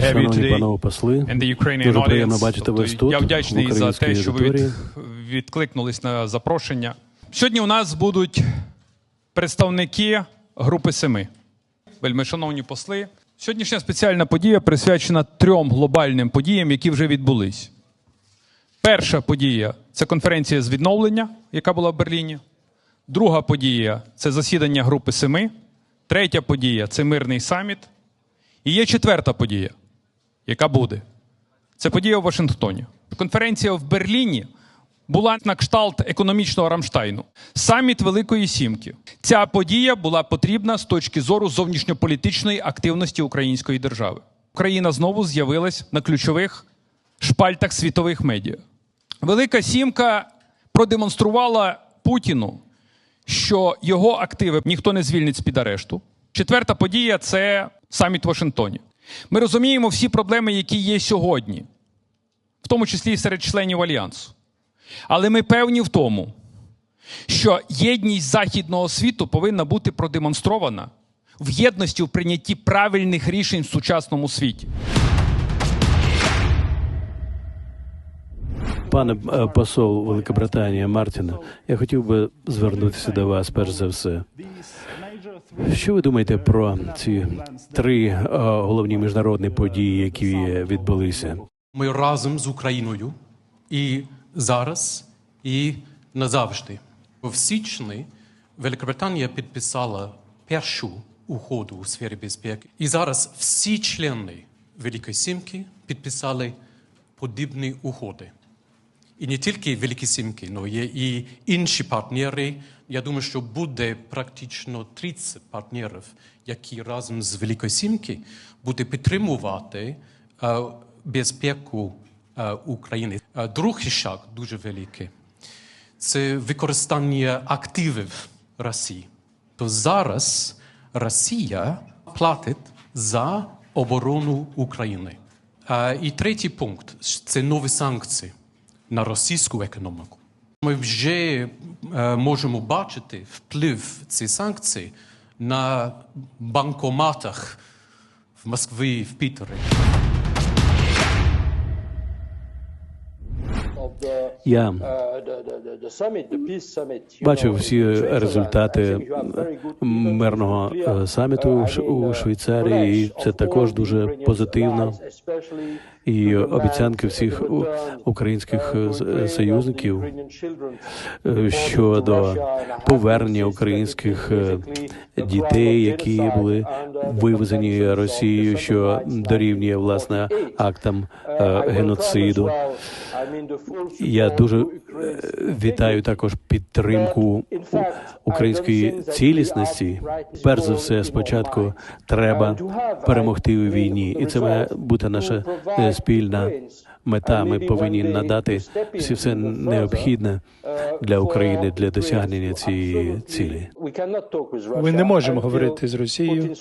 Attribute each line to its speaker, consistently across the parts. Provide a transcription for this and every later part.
Speaker 1: Шановні панове посли, дуже приємно бачити вас
Speaker 2: Тобто
Speaker 1: тут,
Speaker 2: я вдячний за те, що ви від, відкликнулись на запрошення. Сьогодні у нас будуть представники групи семи. Вельми шановні посли. Сьогоднішня спеціальна подія присвячена трьом глобальним подіям, які вже відбулись. Перша подія це конференція з відновлення, яка була в Берліні. Друга подія це засідання групи семи. Третя подія це мирний саміт. І є четверта подія, яка буде. Це подія у Вашингтоні. Конференція в Берліні була на кшталт економічного Рамштайну. Саміт Великої Сімки. Ця подія була потрібна з точки зору зовнішньополітичної активності української держави. Україна знову з'явилась на ключових шпальтах світових медіа. Велика Сімка продемонструвала Путіну, що його активи ніхто не звільнить з-під арешту. Четверта подія це саміт в Вашингтоні. Ми розуміємо всі проблеми, які є сьогодні, в тому числі і серед членів Альянсу. Але ми певні в тому, що єдність західного світу повинна бути продемонстрована в єдності в прийнятті правильних рішень в сучасному світі.
Speaker 1: Пане е, посол Великобританії Мартіна, я хотів би звернутися до вас перш за все. Що ви думаєте про ці три е, головні міжнародні події, які відбулися?
Speaker 3: Ми разом з Україною і зараз, і назавжди. В січні Великобританія підписала першу угоду у сфері безпеки. І зараз всі члени Великої Сімки підписали подібні угоди. І не тільки Великі Сімки, але є і інші партнери. Я думаю, що буде практично 30 партнерів, які разом з Великої Сімки будуть підтримувати е, безпеку е, України. Е, Другий шаг дуже великий це використання активів Росії. То зараз Росія платить за оборону України. І третій пункт це нові санкції на російську економіку. Ми вже е, можемо бачити вплив цих санкцій на банкоматах в Москві, в Пітері.
Speaker 1: Я бачив всі
Speaker 4: результати
Speaker 1: мирного е, саміту у Швейцарії, і це також дуже позитивно. І обіцянки всіх українських союзників е, щодо повернення українських е, дітей, які були вивезені Росією, що дорівнює власне актам геноциду. Я дуже е, вітаю також підтримку української цілісності. Перш за все, спочатку треба перемогти у війні, і це має бути наша е, спільна мета. Ми повинні надати всі все необхідне для України для досягнення цієї цілі.
Speaker 5: Ми не можемо говорити з Росією,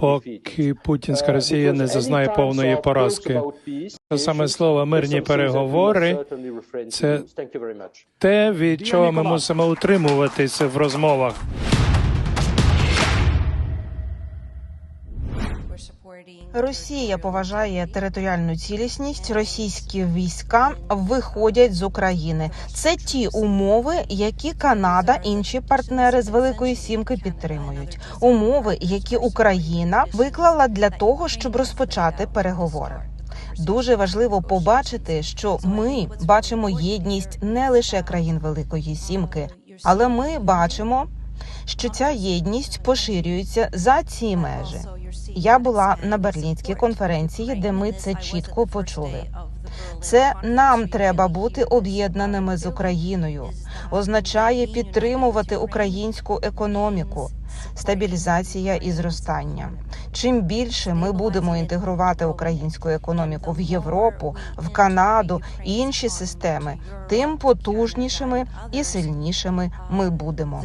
Speaker 5: поки путінська Росія не зазнає повної поразки. Саме слово мирні переговори це те, від чого ми мусимо утримуватися в розмовах.
Speaker 6: Росія поважає територіальну цілісність. Російські війська виходять з України. Це ті умови, які Канада, інші партнери з Великої Сімки підтримують. Умови, які Україна виклала для того, щоб розпочати переговори. Дуже важливо побачити, що ми бачимо єдність не лише країн Великої Сімки, але ми бачимо, що ця єдність поширюється за ці межі. Я була на берлінській конференції, де ми це чітко почули. Це нам треба бути об'єднаними з Україною. Означає підтримувати українську економіку, стабілізація і зростання. Чим більше ми будемо інтегрувати українську економіку в Європу, в Канаду і інші системи, тим потужнішими і сильнішими ми будемо.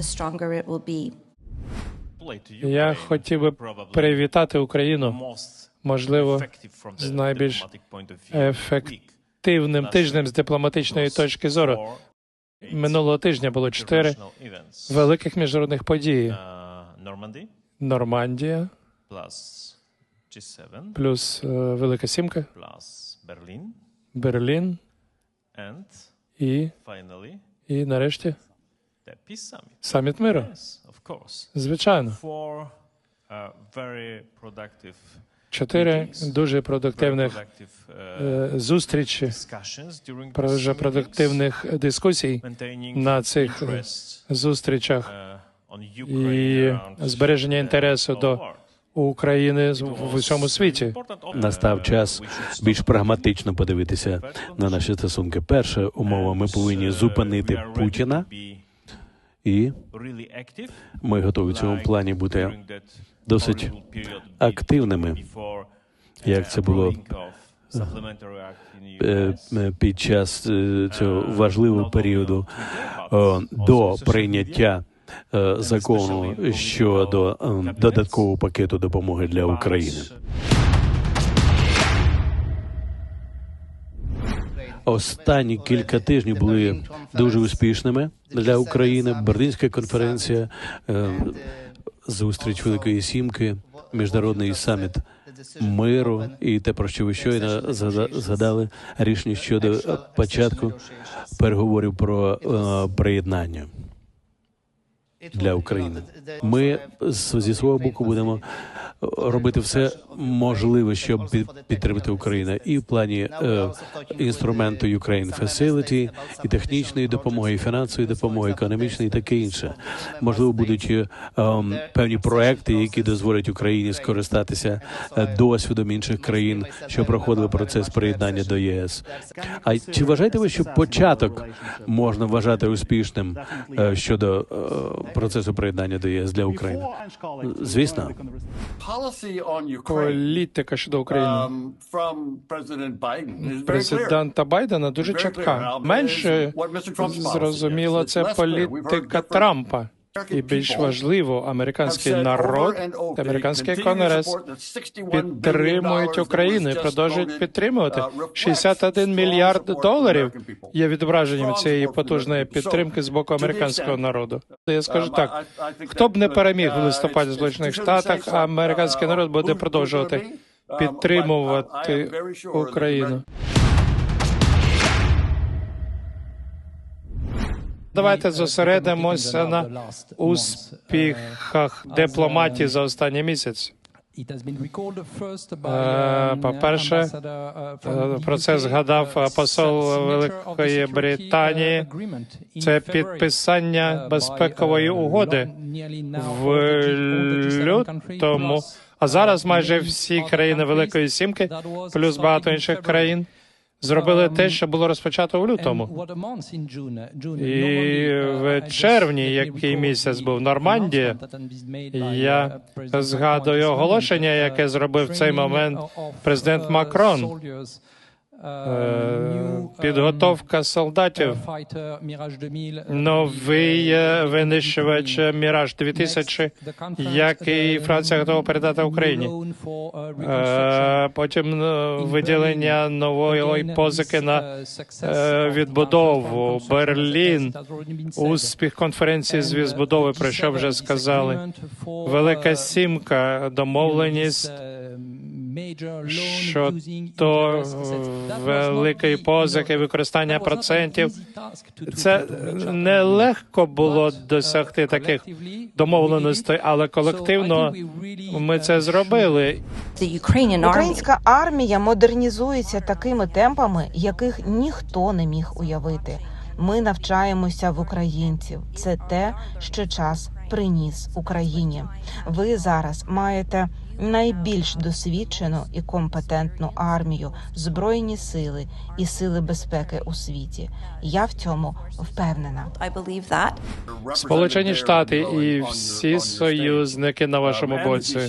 Speaker 5: Я хотів би привітати Україну, можливо, з найбільш ефективним тижнем з дипломатичної точки зору. Минулого тижня було чотири великих міжнародних події: Нормандія, плюс е, Велика Сімка, Берлін і, і нарешті. Саміт миру. Звичайно,
Speaker 4: uh,
Speaker 5: чотири дуже продуктивних
Speaker 4: uh,
Speaker 5: е, зустрічі, вже продуктивних дискусій на цих зустрічах
Speaker 4: uh,
Speaker 5: і збереження інтересу до. України з- в усьому світі.
Speaker 1: Настав час більш прагматично подивитися на наші стосунки. Перша умова: ми повинні зупинити Путіна, і ми готові в цьому плані бути досить активними, як це було е, е, під час е, цього
Speaker 4: Uh,
Speaker 1: важливого періоду до прийняття закону щодо додаткового пакету допомоги для. України. Останні кілька тижнів були дуже успішними для України. Берлінська конференція, е, зустріч Великої Сімки, міжнародний саміт миру і те, про що ви щойно згада- згадали, рішення щодо початку переговорів про е, приєднання для України. Ми зі свого боку будемо робити все можливе, щоб під- підтримати Україну і в плані е, інструменту Ukraine Facility, і технічної допомоги, і фінансової допомоги, економічної, і таке інше. Можливо, будуть е, ем, певні проекти, які дозволять Україні скористатися е, досвідом інших країн, що проходили процес приєднання до ЄС. А чи вважаєте ви, що початок можна вважати успішним е, щодо е, процесу приєднання до ЄС для України? Звісно.
Speaker 5: Політика щодо України
Speaker 7: um,
Speaker 5: президента Байдена дуже чітка. Менше зрозуміло.
Speaker 7: It's
Speaker 5: це політика Трампа. І більш важливо, американський народ,
Speaker 7: over,
Speaker 5: американський конгрес
Speaker 7: support the 61 billion
Speaker 5: підтримують Україну і продовжують підтримувати.
Speaker 7: uh, reflects
Speaker 5: 61 мільярд доларів є відображенням цієї потужної підтримки з боку американського народу. Я скажу
Speaker 7: um,
Speaker 5: так: хто б не переміг в
Speaker 7: uh,
Speaker 5: листопаді в Сполучених Штатах, американський
Speaker 7: uh,
Speaker 5: народ буде продовжувати
Speaker 7: uh, I
Speaker 5: підтримувати Україну. Давайте зосередимося на успіхах дипломатії за останній місяць. Е, По-перше, е, про це згадав посол Великої Британії. Це підписання безпекової угоди в лютому. А зараз майже всі країни Великої Сімки, плюс багато інших країн, зробили те, що було розпочато в лютому.
Speaker 8: І в червні, який місяць був Нормандія,
Speaker 5: Я згадую оголошення, яке зробив в цей момент президент Макрон. Е, Підготовка солдатів. Новий е, винищувач Міраж 2000, який Франція готова передати Україні. Е, Потім е, виділення нової позики на е, відбудову. Берлін, успіх конференції з відбудови, про що вже сказали. Велика сімка, домовленість щодо великої позики, використання процентів. Це нелегко було досягти таких домовленостей, але колективно ми це зробили.
Speaker 6: Українська армія модернізується такими темпами, яких ніхто не міг уявити. Ми навчаємося в українців. Це те, що час приніс Україні. Ви зараз маєте найбільш досвідчену і компетентну армію, збройні сили і сили безпеки у світі. Я в цьому впевнена.
Speaker 5: Сполучені Штати і всі союзники на вашому боці,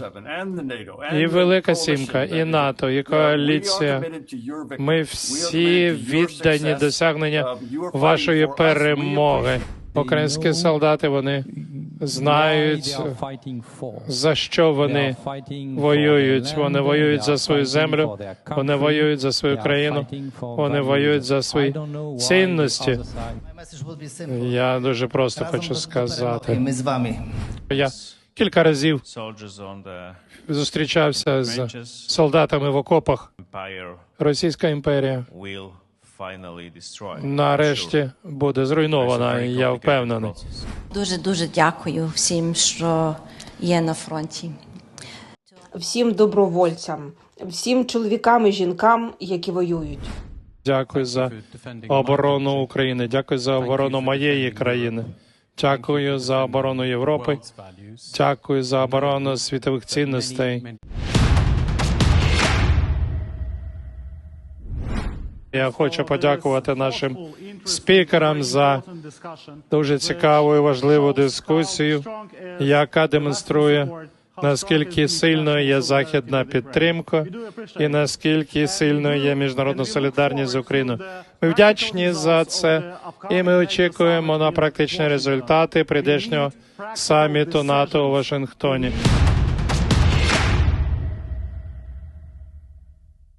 Speaker 5: і Велика Сімка, і НАТО, і коаліція. Ми всі віддані досягнення вашої перемоги. Українські солдати вони знають за що вони воюють. Вони воюють за свою землю, вони воюють за свою країну, вони воюють за свої цінності. Я дуже просто хочу сказати.
Speaker 8: Ми з вами.
Speaker 5: Я Кілька разів зустрічався з солдатами в окопах. Російська імперія. Нарешті буде зруйнована. Я впевнений.
Speaker 9: Дуже дуже дякую всім, що є на фронті.
Speaker 6: всім добровольцям, всім чоловікам і жінкам, які воюють.
Speaker 5: Дякую за оборону України. Дякую за оборону моєї країни. Дякую за оборону Європи. Дякую за оборону світових цінностей. Я хочу подякувати нашим спікерам за дуже цікаву і важливу дискусію, яка демонструє наскільки сильною є західна підтримка і наскільки сильною є міжнародна солідарність з Україною. Ми вдячні за це, і ми очікуємо на практичні результати прийдешнього саміту НАТО у Вашингтоні.